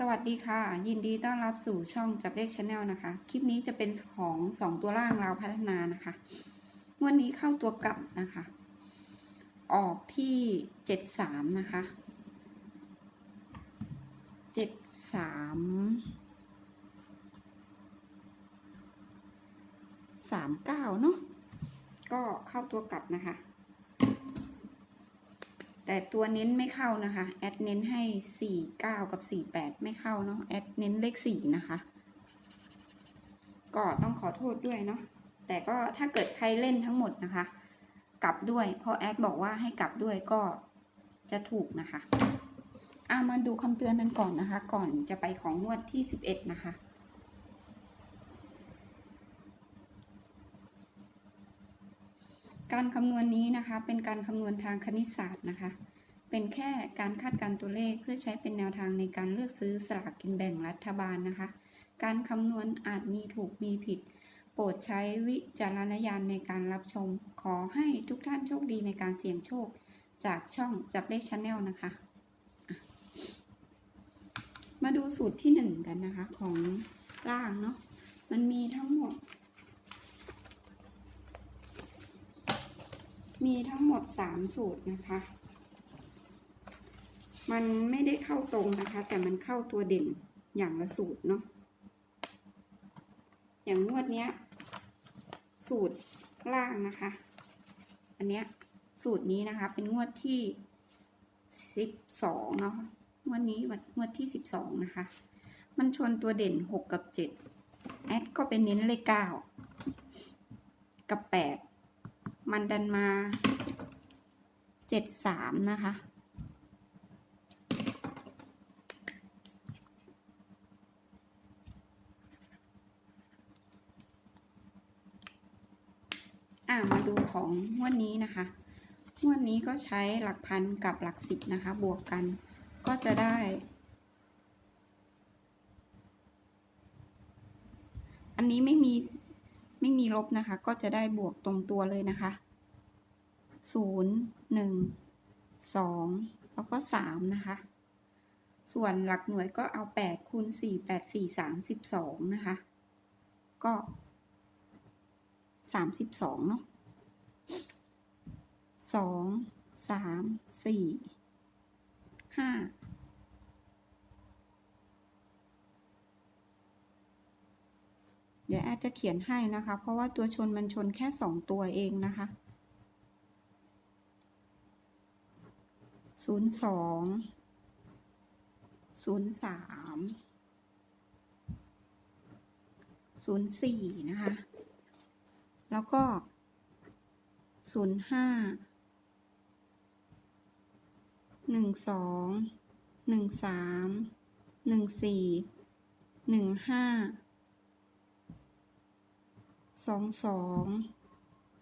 สวัสดีค่ะ ยินดีต้อนรับสู่ช่องจับเลขชาแนลนะคะ คลิปนี้จะเป็นของ2ตัวล่างเราพัฒนานะคะงวันนี้เข้าตัวกลับนะคะ ออกที่73นะคะ73 39เนาะก็เข้าตัวกลับนะคะ แต่ตัวเน้นไม่เข้านะคะ แอดเน้นให้ 49 กับ 48 ไม่เข้าเนาะ แอดเน้นเลข 4 นะคะ ก็ต้องขอโทษด้วยเนาะ แต่ก็ถ้าเกิดใครเล่นทั้งหมดนะคะ กลับด้วย เพราะแอดบอกว่าให้กลับด้วยก็จะถูกนะคะอามาดูคำเตือนนั้นก่อนนะคะ ก่อนจะไปของงวดที่ 11 นะคะ การคำนวณนี้นะคะ เป็นการคำนวณทางคณิตศาสตร์นะคะ เป็นแค่การคาดการตัวเลขเพื่อใช้เป็นแนวทางในการเลือกซื้อสลากกินแบ่งรัฐบาลนะคะ การคำนวณอาจมีถูกมีผิด โปรดใช้วิจารณญาณในการรับชม ขอให้ทุกท่านโชคดีในการเสี่ยงโชค จากช่องจับเลขชาแนลนะคะอะมาดูสูตรที่หนึ่งกันนะคะของร่างเนาะ มันมีทั้งหมด มีทั้งหมดสามสูตรนะคะ มันไม่ได้เข้าตรงนะคะ แต่มันเข้าตัวเด่นอย่างละสูตรเนาะ อย่างงวดเนี้ย สูตรล่างนะคะ อันเนี้ยสูตรนี้นะคะ เป็นงวดที่สิบสองเนาะงวดนี้งวดที่สิบสองนะคะ มันชนตัวเด่นหกกับเจ็ดแอดก็เป็นเน้นเลขเก้ากับแปด มันดันมาเจ็ดสามนะคะ อ่ามาดูของงวดนี้นะคะงวดนี้ก็ใช้หลักพันกับหลักสิบนะคะ บวกกันก็จะได้อันนี้ไม่มี ไม่มีลบนะคะ ก็จะได้บวกตรงตัวเลยนะคะ 0 1 2 แล้วก็ 3 นะคะ ส่วนหลักหน่วยก็เอา 8 คูณ 4 8 4 3 12 นะคะ ก็ 32 เนาะ2 3 4 5 เดี๋ยวแอดจะเขียนให้นะคะ เพราะว่าตัวชนมันชนแค่สองตัวเองนะคะศูนย์สองศูนย์สามศูนย์สี่นะคะ แล้วก็ศูนย์ห้าหนึ่งสองหนึ่ง สองสอง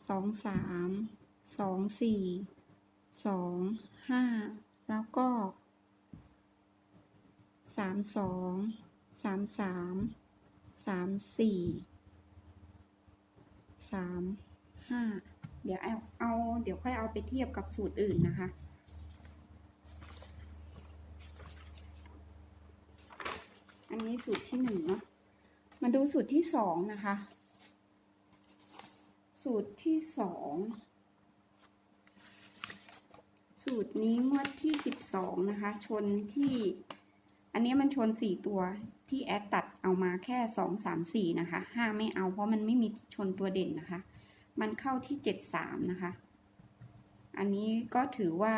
สองสามสองสี่สองห้าแล้วก็สามสองสามสามสามสี่สามห้าเดี๋ยวเอาเอาเดี๋ยวค่อยเอาไปเทียบกับสูตรอื่นนะคะอันนี้สูตรที่หนึ่งเนาะมาดูสูตรที่สองนะคะ สูตรที่สองสูตรนี้งวดที่สิบสองนะคะ ชนที่ อันนี้มันชนสี่ตัวที่แอดตัดเอามาแค่สองสามสี่นะคะห้าไม่เอาเพราะมันไม่มีชนตัวเด่นนะคะ มันเข้าที่เจ็ดสามนะคะ อันนี้ก็ถือว่า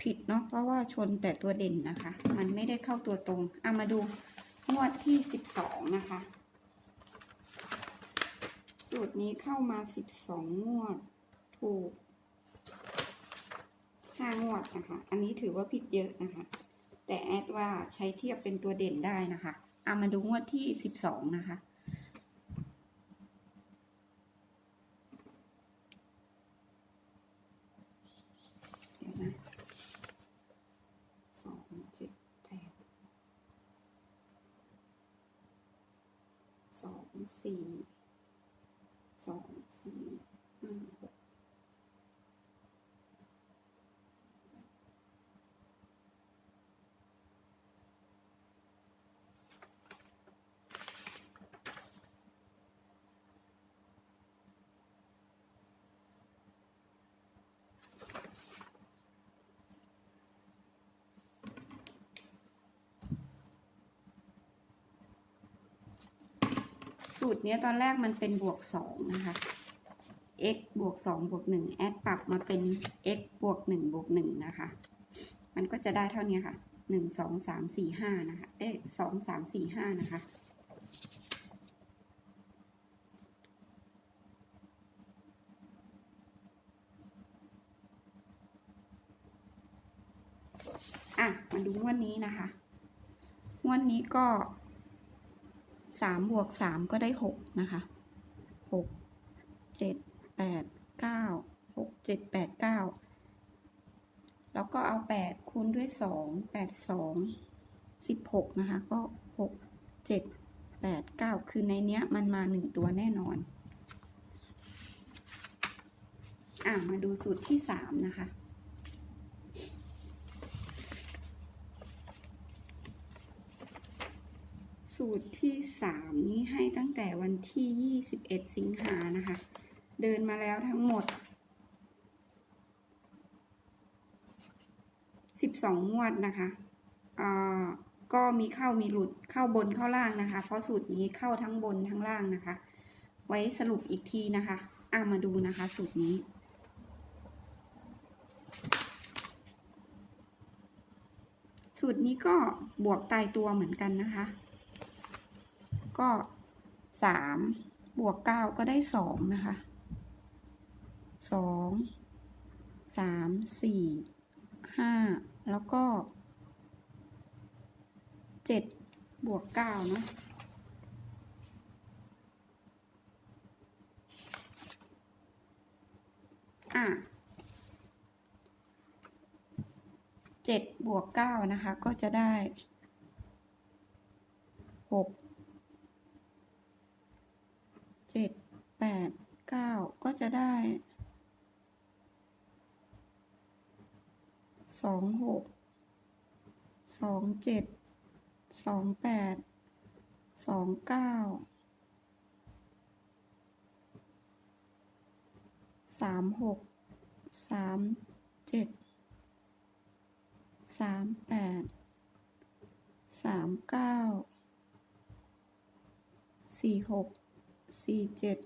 ผิดเนาะเพราะว่าชนแต่ตัวเด่นนะคะ มันไม่ได้เข้าตัวตรงเอามาดูงวดที่สิบสองนะคะ สูตรนี้เข้ามาสิบสองงวด ถูกห้างวดนะคะ อันนี้ถือว่าผิดเยอะนะคะ แต่แอดว่าใช้เทียบเป็นตัวเด่นได้นะคะเอามาดูงวดที่สิบสองนะคะ เดี๋ยวนะ สองเจ็ดแปด สองสี่ สอง สูตรนี้ตอนแรกมันเป็นบวกสองนะคะ x บวกสองบวกหนึ่งแอดปรับมาเป็น x บวกหนึ่งบวกหนึ่งนะคะ มันก็จะได้เท่านี้ค่ะหนึ่งสองสามสี่ห้านะคะ เอ๊ะสองสามสี่ห้านะคะอะมาดูงวดนี้นะคะงวดนี้ก็ สามบวกสามก็ได้หกนะคะหกเจ็ดแปดเก้าหกเจ็ดแปดเก้าแล้วก็เอาแปดคูณด้วยสองแปดสองสิบหกนะคะก็หกเจ็ดแปดเก้าคือในเนี้ยมันมาหนึ่งตัวแน่นอน อะมาดูสูตรที่สามนะคะ สูตรที่สามนี้ให้ตั้งแต่วันที่ 21 สิงหานะคะ เดินมาแล้วทั้งหมด 12 งวดนะคะอ่าก็มีเข้ามีหลุดเข้าบนเข้าล่างนะคะ เพราะสูตรนี้เข้าทั้งบนทั้งล่างนะคะ ไว้สรุปอีกทีนะคะอ่ามาดูนะคะ สูตรนี้สูตรนี้ก็บวกตายตัวเหมือนกันนะคะ ก็สามบวกเก้าก็ได้สองนะคะสองสามสี่ห้าแล้วก็เจ็ดบวกเก้าเนาะอะเจ็ดบวกเก้านะคะ ก็จะได้หก เจ็ดแปดเก้าก็จะได้สองหกสองเจ็ดสองแปดสองเก้าสามหกสามเจ็ดสามแปดสามเก้าสี่หก สี่เจ็ด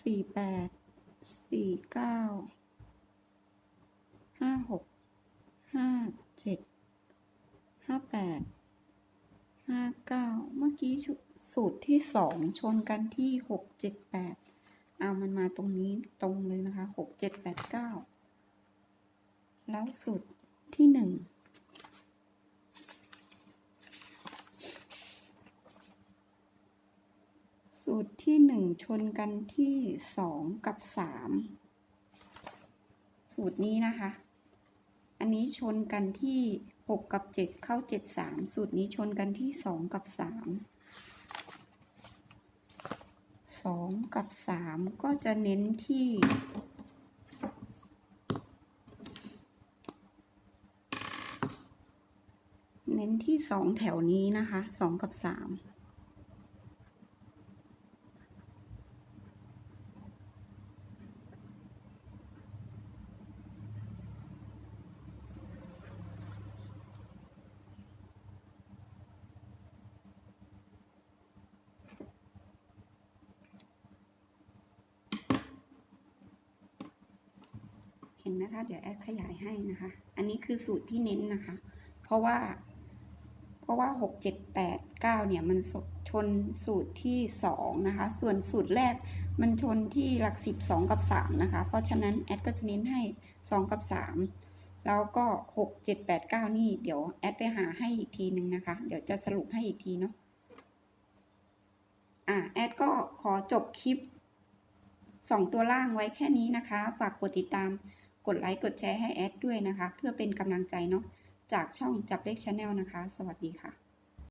สี่แปดสี่เก้าห้าหกห้าเจ็ดห้าแปดห้าเก้าเมื่อกี้สูตรที่สองชนกันที่หกเจ็ดแปดเอามันมาตรงนี้ตรงเลยนะคะหกเจ็ดแปดเก้าแล้วสูตรที่หนึ่ง สูตรที่หนึ่งชนกันที่สองกับสามสูตรนี้นะคะ อันนี้ชนกันที่หกกับเจ็ดเข้าเจ็ดสามสูตรนี้ชนกันที่สองกับสามสองกับสามก็จะเน้นที่เน้นที่สองแถวนี้นะคะสองกับสาม เห็นไหมคะ เดี๋ยวแอดขยายให้นะคะ อันนี้คือสูตรที่เน้นนะคะ เพราะว่า เพราะว่าหกเจ็ดแปดเก้าเนี่ยมันชนสูตรที่สองนะคะ ส่วนสูตรแรกมันชนที่หลักสิบสองกับสามนะคะ เพราะฉะนั้นแอดก็จะเน้นให้สองกับสามแล้วก็หกเจ็ดแปดเก้านี่เดี๋ยวแอดไปหาให้อีกทีนึงนะคะ เดี๋ยวจะสรุปให้อีกทีเนาะอะแอดก็ขอจบคลิปสองตัวล่างไว้แค่นี้นะคะ ฝากกดติดตาม กดไลค์กดแชร์ให้แอดด้วยนะคะ เพื่อเป็นกำลังใจเนาะจากช่องจับเลขชาแนลนะคะ สวัสดีค่ะ